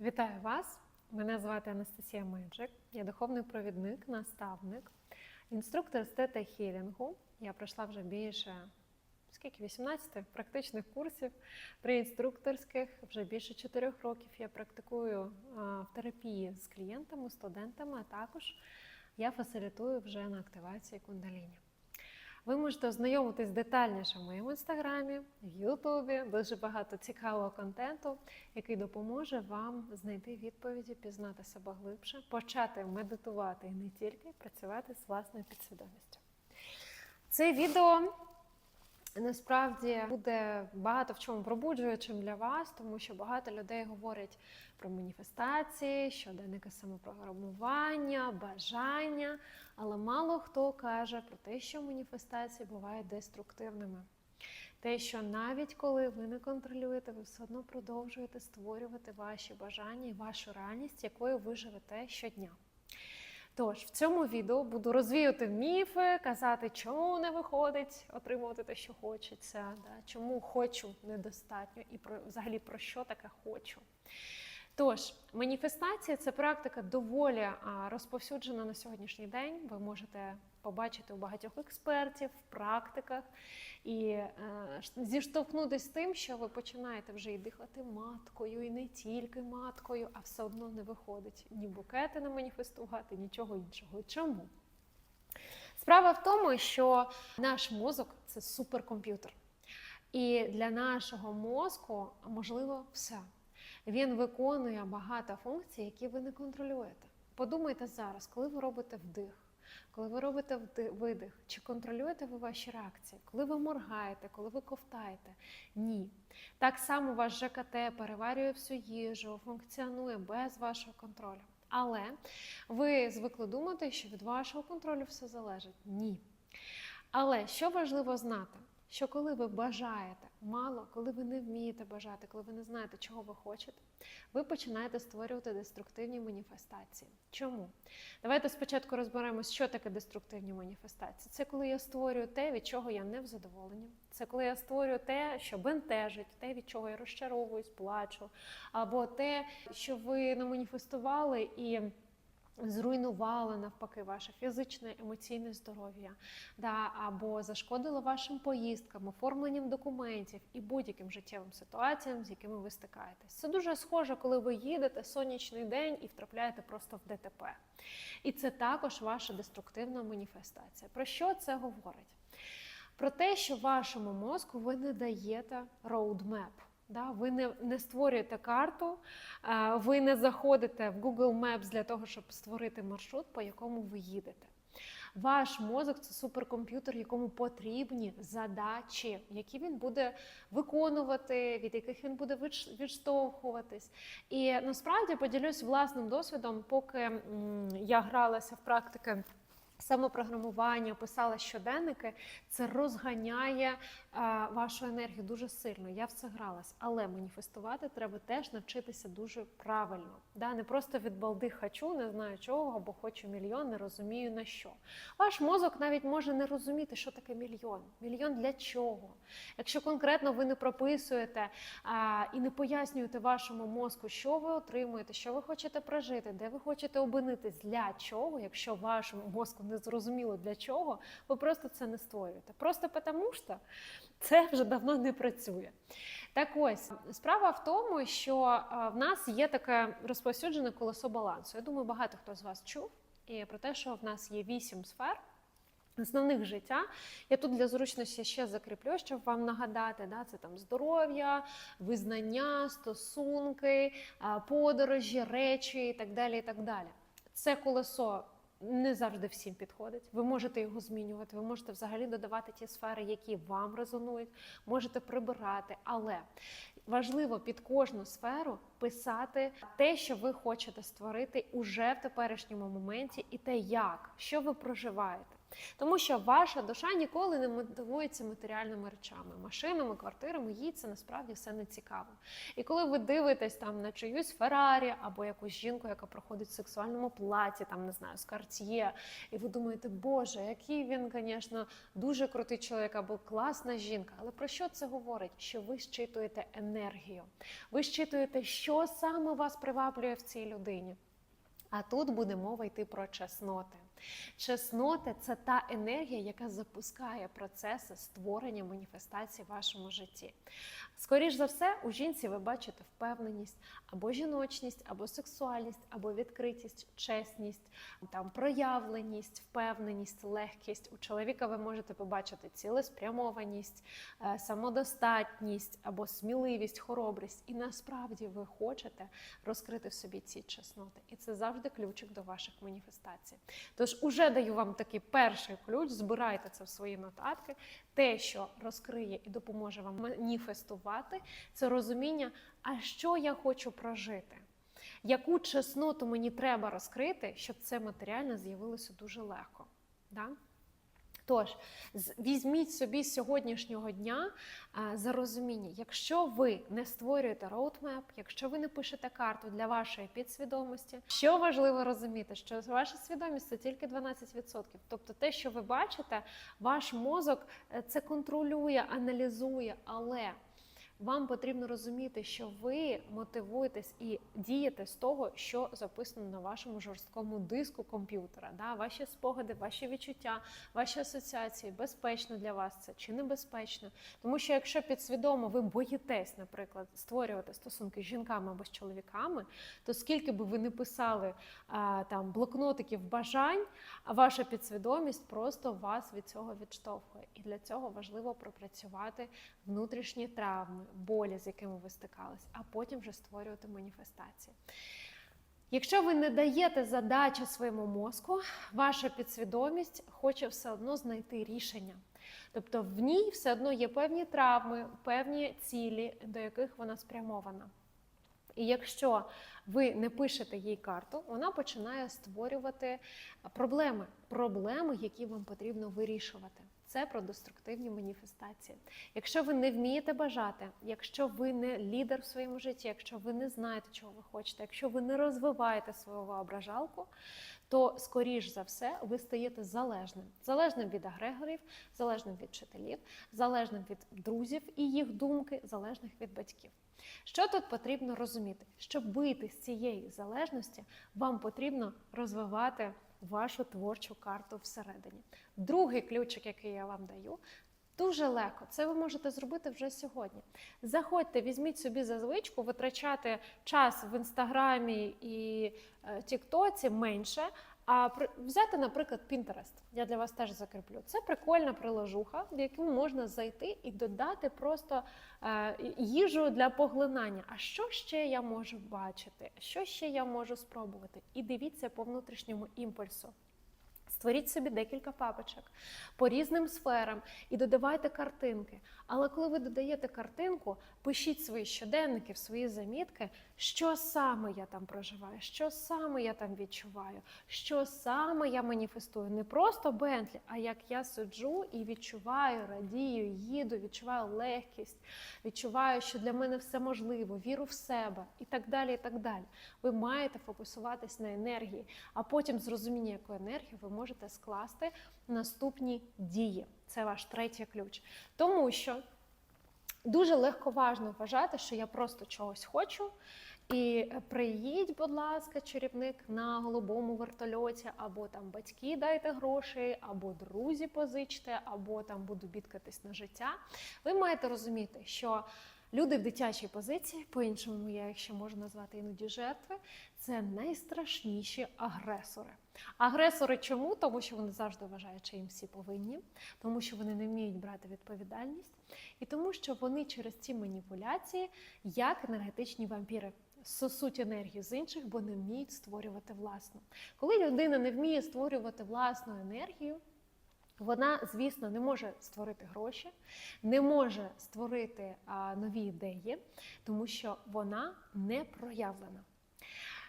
Вітаю вас! Мене звати Анастасія Меджик. Я духовний провідник, наставник, інструктор з тета хілінгу. Я пройшла вже більше скільки 18 практичних курсів при інструкторських. Вже більше 4 років я практикую в терапії з клієнтами, студентами, а також я фасилітую вже на активації кундаліні. Ви можете ознайомитись детальніше в моєму інстаграмі, в Ютубі, дуже багато цікавого контенту, який допоможе вам знайти відповіді, пізнати себе глибше, почати медитувати і не тільки працювати з власною підсвідомістю. Це відео насправді буде багато в чому пробуджуючим для вас, тому що багато людей говорять про маніфестації, щоденники самопрограмування, бажання, але мало хто каже про те, що маніфестації бувають деструктивними. Те, що навіть коли ви не контролюєте, ви все одно продовжуєте створювати ваші бажання і вашу реальність, якою ви живете щодня. Тож в цьому відео буду розвіювати міфи, казати, чому не виходить отримувати те, що хочеться, да, чому хочу недостатньо, і про взагалі про що таке хочу. Тож, маніфестація це практика доволі розповсюджена на сьогоднішній день. Ви можете побачити у багатьох експертів, в практиках і е, зіштовхнутися з тим, що ви починаєте вже і дихати маткою, і не тільки маткою, а все одно не виходить ні букети не маніфестувати, нічого іншого. Чому? Справа в тому, що наш мозок це суперкомп'ютер. І для нашого мозку можливо все. Він виконує багато функцій, які ви не контролюєте. Подумайте зараз, коли ви робите вдих, коли ви робите видих, чи контролюєте ви ваші реакції, коли ви моргаєте, коли ви ковтаєте? Ні. Так само ваш ЖКТ переварює всю їжу, функціонує без вашого контролю. Але ви звикли думати, що від вашого контролю все залежить. Ні. Але що важливо знати? Що коли ви бажаєте мало, коли ви не вмієте бажати, коли ви не знаєте, чого ви хочете, ви починаєте створювати деструктивні маніфестації. Чому? Давайте спочатку розберемось, що таке деструктивні маніфестації. Це коли я створюю те, від чого я не в задоволенні. Це коли я створюю те, що бентежить, те, від чого я розчаровуюсь, плачу, або те, що ви наманіфестували і. Зруйнувало навпаки ваше фізичне емоційне здоров'я, да, або зашкодило вашим поїздкам, оформленням документів і будь-яким життєвим ситуаціям, з якими ви стикаєтесь. Це дуже схоже, коли ви їдете сонячний день і втрапляєте просто в ДТП. І це також ваша деструктивна маніфестація. Про що це говорить? Про те, що вашому мозку ви не даєте роудмеп. Да, ви не не створюєте карту, ви не заходите в Google Maps для того, щоб створити маршрут, по якому ви їдете. Ваш мозок це суперкомп'ютер, якому потрібні задачі, які він буде виконувати, від яких він буде відштовхуватись. І насправді поділюсь власним досвідом, поки я гралася в практики. Самопрограмування, писала щоденники, це розганяє вашу енергію дуже сильно. Я в це гралась, але маніфестувати треба теж навчитися дуже правильно. Да? Не просто від балди хочу, не знаю чого, або хочу мільйон, не розумію на що. Ваш мозок навіть може не розуміти, що таке мільйон. Мільйон для чого? Якщо конкретно ви не прописуєте а, і не пояснюєте вашому мозку, що ви отримуєте, що ви хочете прожити, де ви хочете обинитись, для чого, якщо вашому мозку не зрозуміло для чого, ви просто це не створюєте. Просто тому що це вже давно не працює. Так ось справа в тому, що в нас є таке розповсюджене колесо балансу. Я думаю, багато хто з вас чув і про те, що в нас є вісім сфер. Основних життя я тут для зручності ще закріплю, щоб вам нагадати, да, це там здоров'я, визнання, стосунки, подорожі, речі і так далі. і так далі. Це колесо не завжди всім підходить. Ви можете його змінювати, ви можете взагалі додавати ті сфери, які вам резонують, можете прибирати. Але важливо під кожну сферу писати те, що ви хочете створити уже в теперішньому моменті, і те, як, що ви проживаєте. Тому що ваша душа ніколи не мотивується матеріальними речами, машинами, квартирами, їй це насправді все не цікаво. І коли ви дивитесь там на чиюсь Феррарі або якусь жінку, яка проходить в сексуальному платі, там не знаю, з Cartier, і ви думаєте, Боже, який він, звісно, дуже крутий чоловік або класна жінка. Але про що це говорить? Що ви щитуєте енергію, ви щитуєте, що саме вас приваблює в цій людині. А тут буде мова йти про чесноти. Чесноти це та енергія, яка запускає процеси створення маніфестації в вашому житті. Скоріш за все, у жінці ви бачите впевненість або жіночність, або сексуальність, або відкритість, чесність, там проявленість, впевненість, легкість. У чоловіка ви можете побачити цілеспрямованість, е, самодостатність або сміливість, хоробрість. І насправді ви хочете розкрити в собі ці чесноти. І це завжди ключик до ваших маніфестацій. Тож уже даю вам такий перший ключ, збирайте це в свої нотатки. Те, що розкриє і допоможе вам маніфестувати, це розуміння, а що я хочу прожити. Яку чесноту мені треба розкрити, щоб це матеріально з'явилося дуже легко. Да? Тож, візьміть собі з сьогоднішнього дня за розуміння, якщо ви не створюєте роудмеп, якщо ви не пишете карту для вашої підсвідомості, що важливо розуміти, що ваша свідомість це тільки 12%. Тобто те, що ви бачите, ваш мозок е, це контролює, аналізує, але вам потрібно розуміти, що ви мотивуєтесь і дієте з того, що записано на вашому жорсткому диску комп'ютера. Да? Ваші спогади, ваші відчуття, ваші асоціації, безпечно для вас це чи небезпечно. Тому що якщо підсвідомо ви боїтесь, наприклад, створювати стосунки з жінками або з чоловіками, то скільки би ви не писали а, там блокнотиків бажань, ваша підсвідомість просто вас від цього відштовхує. І для цього важливо пропрацювати внутрішні травми, болі, з якими ви стикались, а потім вже створювати маніфестації. Якщо ви не даєте задачу своєму мозку, ваша підсвідомість хоче все одно знайти рішення. Тобто в ній все одно є певні травми, певні цілі, до яких вона спрямована. І якщо ви не пишете їй карту, вона починає створювати проблеми, проблеми, які вам потрібно вирішувати. Це про деструктивні маніфестації. Якщо ви не вмієте бажати, якщо ви не лідер в своєму житті, якщо ви не знаєте, чого ви хочете, якщо ви не розвиваєте свою воображалку, то скоріш за все ви стаєте залежним, залежним від агрегорів, залежним від вчителів, залежним від друзів і їх думки, залежних від батьків. Що тут потрібно розуміти? Щоб вийти з цієї залежності, вам потрібно розвивати вашу творчу карту всередині. Другий ключик, який я вам даю, дуже легко. Це ви можете зробити вже сьогодні. Заходьте, візьміть собі за звичку витрачати час в інстаграмі і е, Тіктоці менше. А взяти, наприклад, Pinterest. Я для вас теж закріплю. Це прикольна приложуха, в яку можна зайти і додати просто е, їжу для поглинання. А що ще я можу бачити? Що ще я можу спробувати? І дивіться по внутрішньому імпульсу. Створіть собі декілька папочок по різним сферам і додавайте картинки. Але коли ви додаєте картинку, пишіть свої щоденники, в свої замітки, що саме я там проживаю, що саме я там відчуваю, що саме я маніфестую. Не просто Бентлі, а як я сиджу і відчуваю, радію, їду, відчуваю легкість, відчуваю, що для мене все можливо, віру в себе і так далі. і так далі. Ви маєте фокусуватись на енергії, а потім з розуміння, яку енергію ви можете скласти наступні дії. Це ваш третій ключ. Тому що дуже легковажно вважати, що я просто чогось хочу. І приїдь, будь ласка, чарівник на голубому вертольоті, або там батьки дайте грошей, або друзі позичте, або там буду бідкатись на життя. Ви маєте розуміти, що люди в дитячій позиції, по-іншому я їх ще можу назвати іноді жертви, це найстрашніші агресори. Агресори чому? Тому що вони завжди вважають, що їм всі повинні, тому що вони не вміють брати відповідальність, і тому, що вони через ці маніпуляції, як енергетичні вампіри, сосуть енергію з інших, бо не вміють створювати власну. Коли людина не вміє створювати власну енергію, вона, звісно, не може створити гроші, не може створити а, нові ідеї, тому що вона не проявлена.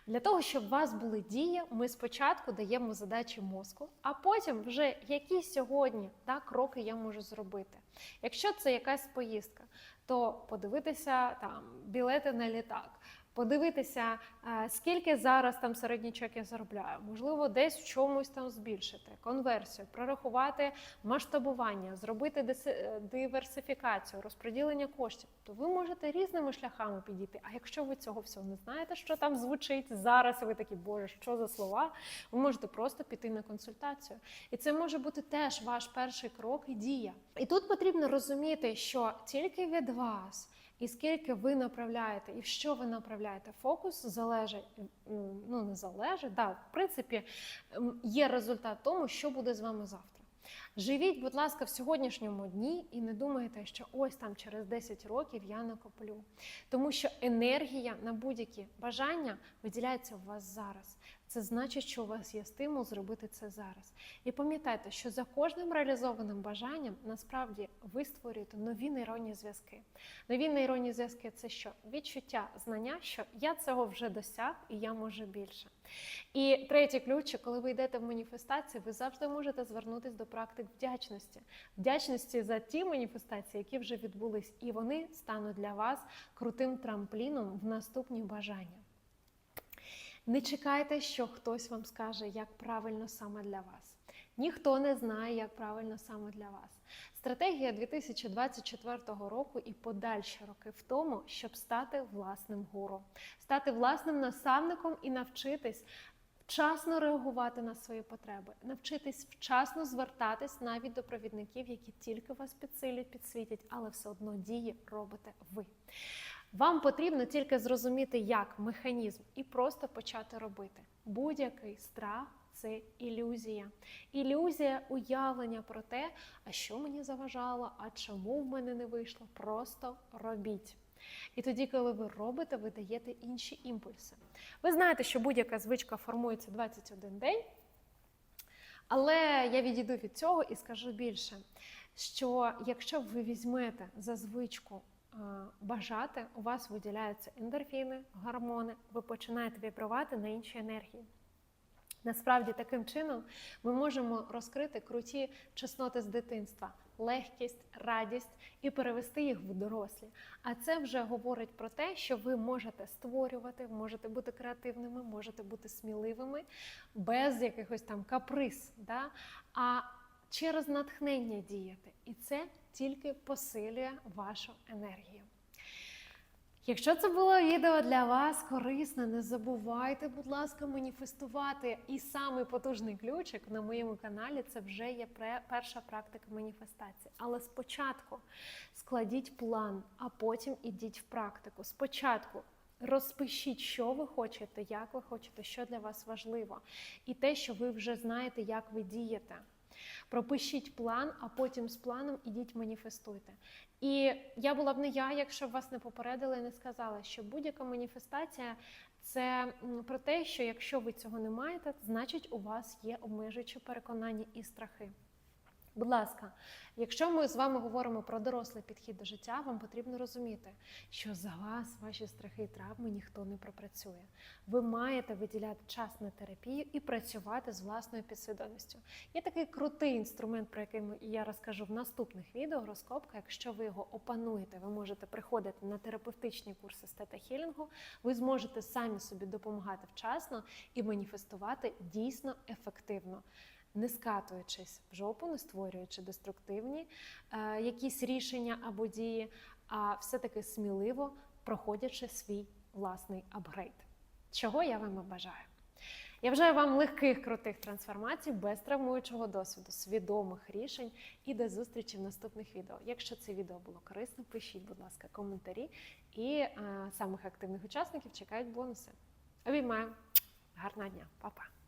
Для того, щоб у вас були дії, ми спочатку даємо задачі мозку, а потім вже які сьогодні да, кроки я можу зробити. Якщо це якась поїздка, то подивитися там білети на літак. Подивитися, е, скільки зараз там середній чек я заробляю, можливо, десь в чомусь там збільшити конверсію, прорахувати масштабування, зробити е, диверсифікацію, розподілення коштів. То ви можете різними шляхами підійти. А якщо ви цього всього не знаєте, що там звучить зараз, ви такі, боже, що за слова? Ви можете просто піти на консультацію. І це може бути теж ваш перший крок і дія. І тут потрібно розуміти, що тільки від вас. І скільки ви направляєте, і в що ви направляєте фокус, залежить, ну не залежить, да, в принципі, є результат тому, що буде з вами завтра. Живіть, будь ласка, в сьогоднішньому дні і не думайте, що ось там через 10 років я накоплю. Тому що енергія на будь-які бажання виділяється у вас зараз. Це значить, що у вас є стимул зробити це зараз. І пам'ятайте, що за кожним реалізованим бажанням насправді ви створюєте нові нейронні зв'язки. Нові нейронні зв'язки це що? Відчуття, знання, що я цього вже досяг і я можу більше. І третій ключ, коли ви йдете в маніфестації, ви завжди можете звернутися до практик вдячності. Вдячності за ті маніфестації, які вже відбулись, і вони стануть для вас крутим трампліном в наступні бажання. Не чекайте, що хтось вам скаже, як правильно саме для вас. Ніхто не знає, як правильно саме для вас. Стратегія 2024 року і подальші роки в тому, щоб стати власним гуру, стати власним наставником і навчитись вчасно реагувати на свої потреби, навчитись вчасно звертатись навіть до провідників, які тільки вас підсилюють, підсвітять, але все одно дії робите ви. Вам потрібно тільки зрозуміти, як механізм, і просто почати робити. Будь-який страх це ілюзія. Ілюзія уявлення про те, а що мені заважало, а чому в мене не вийшло. Просто робіть. І тоді, коли ви робите, ви даєте інші імпульси. Ви знаєте, що будь-яка звичка формується 21 день. Але я відійду від цього і скажу більше, що якщо ви візьмете за звичку бажати, у вас виділяються ендорфіни, гормони, ви починаєте вібрувати на інші енергії. Насправді, таким чином ми можемо розкрити круті чесноти з дитинства, легкість, радість і перевести їх в дорослі. А це вже говорить про те, що ви можете створювати, можете бути креативними, можете бути сміливими, без якихось там каприз, да? а через натхнення діяти. І це тільки посилює вашу енергію. Якщо це було відео для вас корисне, не забувайте, будь ласка, маніфестувати. І самий потужний ключик на моєму каналі це вже є перша практика маніфестації. Але спочатку складіть план, а потім ідіть в практику. Спочатку розпишіть, що ви хочете, як ви хочете, що для вас важливо, і те, що ви вже знаєте, як ви дієте. Пропишіть план, а потім з планом ідіть маніфестуйте. І я була б не я, якщо б вас не попередила і не сказала, що будь-яка маніфестація це про те, що якщо ви цього не маєте, значить у вас є обмежуючі переконання і страхи. Будь ласка, якщо ми з вами говоримо про дорослий підхід до життя, вам потрібно розуміти, що за вас ваші страхи і травми ніхто не пропрацює. Ви маєте виділяти час на терапію і працювати з власною підсвідомістю. Є такий крутий інструмент, про який я розкажу в наступних відео. Розкопка. Якщо ви його опануєте, ви можете приходити на терапевтичні курси стета хілінгу. Ви зможете самі собі допомагати вчасно і маніфестувати дійсно ефективно не скатуючись в жопу, не створюючи деструктивні е, якісь рішення або дії, а все-таки сміливо проходячи свій власний апгрейд. Чого я вам і бажаю. Я бажаю вам легких, крутих трансформацій, без травмуючого досвіду, свідомих рішень і до зустрічі в наступних відео. Якщо це відео було корисно, пишіть, будь ласка, коментарі. І е, самих активних учасників чекають бонуси. Обіймаю. Гарного дня, Па-па!